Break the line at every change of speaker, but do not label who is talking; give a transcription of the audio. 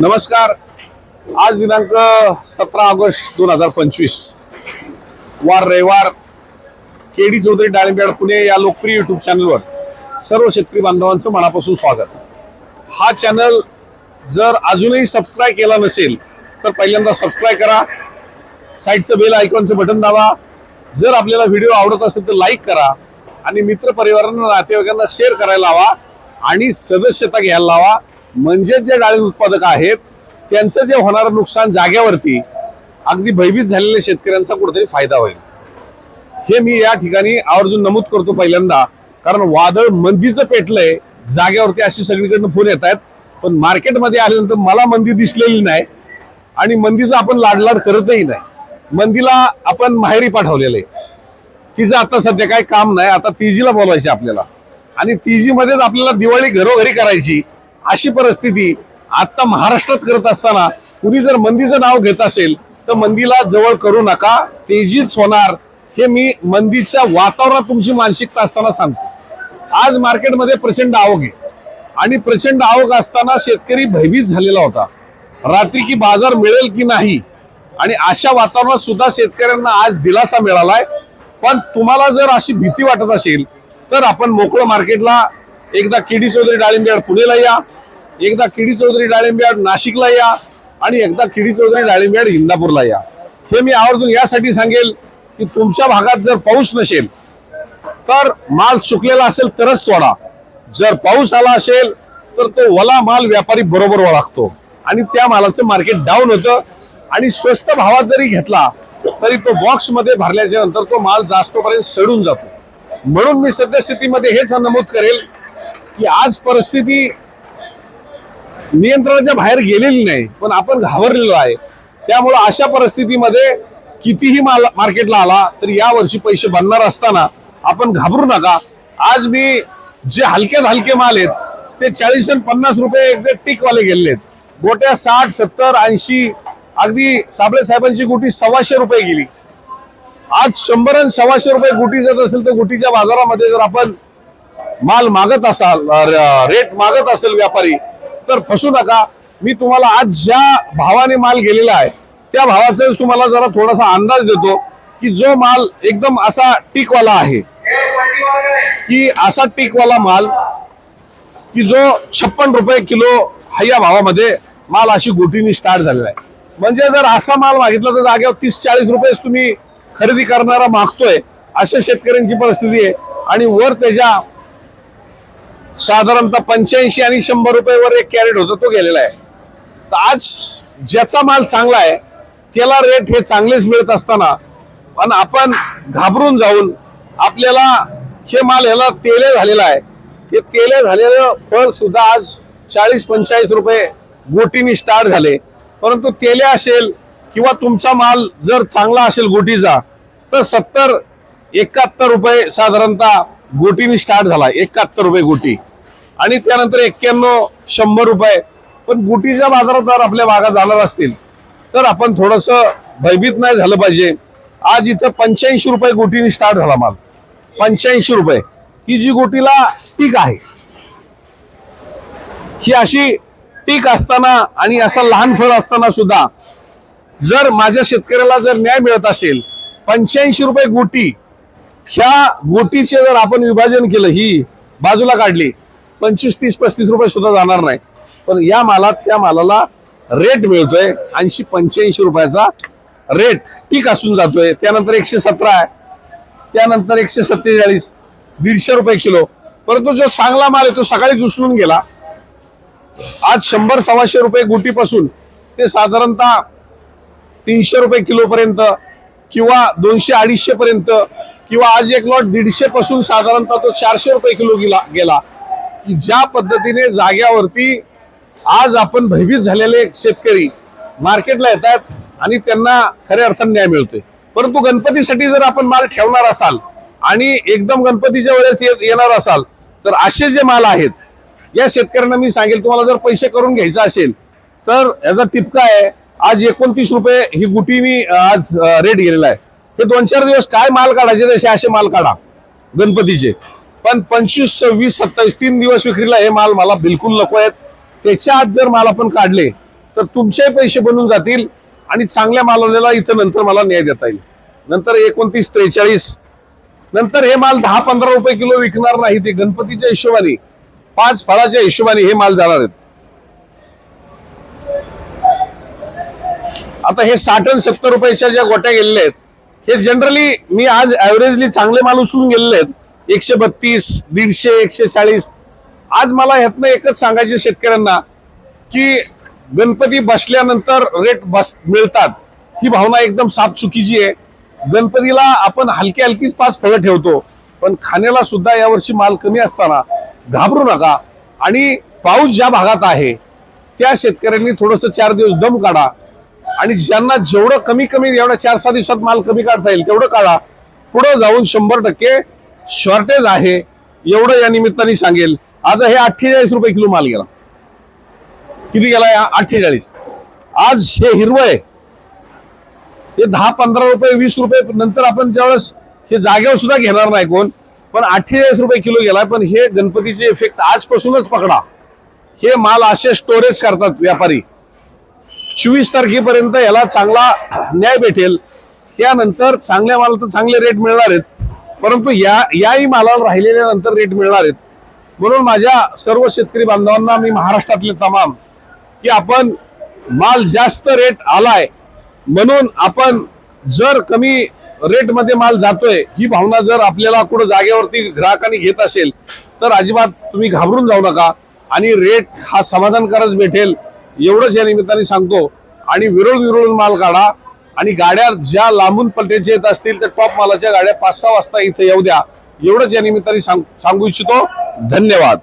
नमस्कार. आज दिनांक सतरा ऑगस्ट दोन हजार पंचवीस. वार रविवार केडी चौधरी डाळिंबेड पुणे या लोकप्रिय युट्यूब चॅनलवर सर्व शेतकरी बांधवांचं मनापासून स्वागत. हा चॅनल जर अजूनही सबस्क्राईब केला नसेल तर पहिल्यांदा सबस्क्राईब करा. साईडचं बेल आयकॉनचं बटन दाबा. जर आपल्याला व्हिडिओ आवडत असेल तर लाईक करा आणि मित्र परिवारांना नातेवाईकांना शेअर करायला लावा आणि सदस्यता घ्यायला लावा. म्हणजे जे डाळी उत्पादक आहेत त्यांचं जे होणारं नुकसान जाग्यावरती अगदी भयभीत झालेल्या शेतकऱ्यांचा कुठेतरी फायदा होईल. हे मी या ठिकाणी आवर्जून नमूद करतो पहिल्यांदा. कारण वादळ मंदीचं पेटलंय जाग्यावरती अशी सगळीकडनं फोन येत आहेत पण मार्केटमध्ये आल्यानंतर मला मंदी दिसलेली नाही आणि मंदीचं आपण लाडलाड करतही नाही. मंदीला आपण माहेरी पाठवलेलं आहे तिचं आता सध्या काही काम नाही आता तीजीला बोलवायचे आपल्याला. आणि तीजीमध्येच आपल्याला दिवाळी घरोघरी करायची. अशी परिस्थिती आता महाराष्ट्रात करत असताना कुणी जर मंदीचं नाव घेत असेल तर मंदीला जवळ करू नका. तेजीच होणार. हे मी मंदीच्या वातावरणात तुमची मानसिकता असताना सांगतो. आज मार्केटमध्ये प्रचंड आवक आहे. आणि प्रचंड आवक असताना शेतकरी भयभीत झालेला होता. रात्री की बाजार मिळेल की नाही? आणि अशा वातावरणात सुद्धा शेतकऱ्यांना आज दिलासा मिळालाय. पण तुम्हाला जर अशी भीती वाटत असेल तर आपण मोकळं मार्केटला एकदा केडी चौधरी डाळिंबेड पुणेला या एकदा किडी चौधरी डाळिंबेड नाशिकला या आणि एकदा किडी चौधरी डाळिंबेड इंदापूरला या. हे मी आवर्जून यासाठी सांगेल की तुमच्या भागात जर पाऊस नसेल तर माल सुकलेला असेल तरच तोडा. जर पाऊस आला असेल तर तो वला माल व्यापारी बरोबर ओळखतो. आणि त्या मालाचं मार्केट डाऊन होतं. आणि स्वस्त भावात जरी घेतला तरी तो बॉक्समध्ये भरल्याच्या नंतर तो माल जास्तपर्यंत सडून जातो. म्हणून मी सद्यस्थितीमध्ये हेच नमूद करेल की आज परिस्थिती नियंत्रणाच्या बाहेर गेलेली नाही पण आपण घाबरलेलो आहे. त्यामुळं अशा परिस्थितीमध्ये कितीही माल मार्केटला आला तर या वर्षी पैसे बनणार असताना आपण घाबरू नका. आज मी जे हलक्यात हलके माल आहेत ते चाळीस आणि पन्नास रुपये एकदा टिकवाले गेलेले आहेत गोट्या साठ सत्तर ऐंशी अगदी साबळे साहेबांची गुटी सव्वाशे रुपये गेली. आज शंभर आणि सव्वाशे रुपये गुटी जात असेल तर गुटीच्या बाजारामध्ये जर आपण माल मागत असाल रेट मागत असेल व्यापारी तर फसू नका. मी तुम्हाला आज ज्या भावाने माल गेलेला आहे त्या भावाचा तुम्हाला जरा थोडासा अंदाज देतो की जो माल एकदम असा टीकवाला आहे. की असा टीकवाला माल की जो छप्पन रुपये किलो हया या भावामध्ये माल अशी गोटीनी स्टार्ट झालेला आहे. म्हणजे जर असा माल मागितला तर जागेवर तीस चाळीस रुपयेच तुम्ही खरेदी करणारा मागतोय अशा शेतकऱ्यांची परिस्थिती आहे. आणि वर त्याच्या साधारणतः पंच्याऐंशी आणि शंभर रुपयेवर एक कॅरेट होता तो गेलेला आहे. तर आज ज्याचा माल चांगला आहे त्याला रेट हे चांगलेच मिळत असताना पण आपण घाबरून जाऊन आपल्याला हे माल ह्याला तेले झालेला आहे. हे तेले झालेलं फळ सुद्धा आज चाळीस पंचेचाळीस रुपये गोटीनी स्टार्ट झाले. परंतु तेले असेल किंवा तुमचा माल जर चांगला असेल गोटीचा तर सत्तर एकाहत्तर रुपये साधारणतः गोटीनी स्टार्ट झाला एकाहत्तर रुपये गोटी. आणि त्यानंतर एक्क्याण्णव शंभर रुपये. पण गुटीच्या बाजारात जर आपल्या भागात जाणार असतील तर आपण थोडस भयभीत नाही झालं पाहिजे. आज इथं पंच्याऐंशी रुपये गोटीने स्टार्ट झाला माल. पंच्याऐंशी रुपये. ही जी गोटीला टीक आहे. ही अशी टीक असताना आणि असा लहान फळ असताना सुद्धा जर माझ्या शेतकऱ्याला जर न्याय मिळत असेल पंच्याऐंशी रुपये गोटी ह्या गोटीचे जर आपण विभाजन केलं ही बाजूला काढली पंचवीस तीस पस्तीस रुपये सुद्धा जाणार नाही. पण या मालात त्या मालाला रेट मिळतोय. ऐंशी पंच्याऐंशी रुपयाचा रेट ठीक असून जातोय. त्यानंतर एकशे सतरा आहे. त्यानंतर एकशे सत्तेचाळीस दीडशे रुपये किलो. परंतु जो चांगला माल आहे तो सकाळीच उचलून गेला. आज शंभर सव्वाशे रुपये गुटीपासून ते साधारणतः तीनशे रुपये किलोपर्यंत किंवा दोनशे अडीचशे पर्यंत किंवा आज एक लॉट दीडशे पासून साधारणतः तो चारशे रुपये किलो गेला गेला. की ज्या पद्धतीने जाग्यावरती आज आपण भयभीत झालेले शेतकरी मार्केटला येतात आणि त्यांना खऱ्या अर्थाने न्याय मिळतोय. परंतु गणपतीसाठी जर आपण माल ठेवणार असाल आणि एकदम गणपतीच्या वेळेस ये- येणार असाल तर असे जे माल आहेत या शेतकऱ्यांना मी सांगेल तुम्हाला जर पैसे करून घ्यायचा असेल तर याचा टिपका आहे आज एकोणतीस रुपये ही गुटीनी मी आज रेट गेलेला आहे. हे दोन चार दिवस काय माल काढायचे तसे असे माल काढा गणपतीचे. पण पंचवीस सव्वीस सत्तावीस तीन दिवस विक्रीला हे माल मला बिलकुल नको आहेत. त्याच्या आत जर माल आपण काढले तर तुमचे पैसे बनून जातील आणि चांगल्या मालवलेला इथं नंतर मला न्याय देता येईल. नंतर एकोणतीस त्रेचाळीस नंतर हे माल दहा पंधरा रुपये किलो विकणार नाही ते गणपतीच्या हिशोबाने पाच फळाच्या हिशोबाने हे माल जाणार आहेत. आता हे साठ आणि सत्तर रुपयाच्या ज्या गोट्या गेलेल्या आहेत हे जनरली मी आज ऍव्हरेजली चांगले माल उचलून गेलेले आहेत. एकशे बत्तीस दीडशे एकशे चाळीस आज मला ह्यातनं एकच सांगायचे शेतकऱ्यांना की गणपती बसल्यानंतर रेट बस मिळतात. ही भावना एकदम साफ चुकीची आहे. गणपतीला आपण हलकी हलकीच पाच फळं ठेवतो पण खाण्याला सुद्धा यावर्षी माल कमी असताना घाबरू नका. आणि पाऊस ज्या भागात आहे त्या शेतकऱ्यांनी थोडस चार दिवस दम काढा. आणि ज्यांना जेवढं कमी कमी एवढ्या चार सहा दिवसात माल कमी काढता येईल तेवढं काढा. पुढे जाऊन शंभर टक्के शॉर्टेज आहे. एवढं या निमित्ताने सांगेल. आज हे अठ्ठेचाळीस रुपये किलो माल गेला. किती गेला या? अठ्ठेचाळीस. आज हे हिरवं आहे. हे दहा पंधरा रुपये वीस रुपये नंतर आपण ज्यावेळेस हे जागेवर सुद्धा घेणार नाही कोण पण अठ्ठेचाळीस रुपये किलो गेला पण हे गणपतीचे इफेक्ट आजपासूनच पकडा. हे माल असे स्टोरेज करतात व्यापारी. चोवीस तारखेपर्यंत याला चांगला न्याय भेटेल. त्यानंतर चांगल्या माल तर चांगले रेट मिळणार आहेत. परंतु या याही मालाला राहिलेल्या नंतर रेट मिळणार आहेत. म्हणून माझ्या सर्व शेतकरी बांधवांना मी महाराष्ट्रातले तमाम की आपण माल जास्त रेट आलाय म्हणून आपण जर कमी रेटमध्ये माल जातोय ही भावना जर आपल्याला कुठं जागेवरती ग्राहकांनी घेत असेल तर अजिबात तुम्ही घाबरून जाऊ नका. आणि रेट हा समाधानकारच भेटेल एवढंच या निमित्ताने सांगतो. आणि विरोध विरोध माल काढा. आणि गाड्या ज्या लांबून पल्ट्याच्या येत असतील त्या टॉप मालाच्या गाड्या पाच सहा वाजता इथे येऊ द्या. एवढंच या निमित्ताने सांगू इच्छितो. धन्यवाद.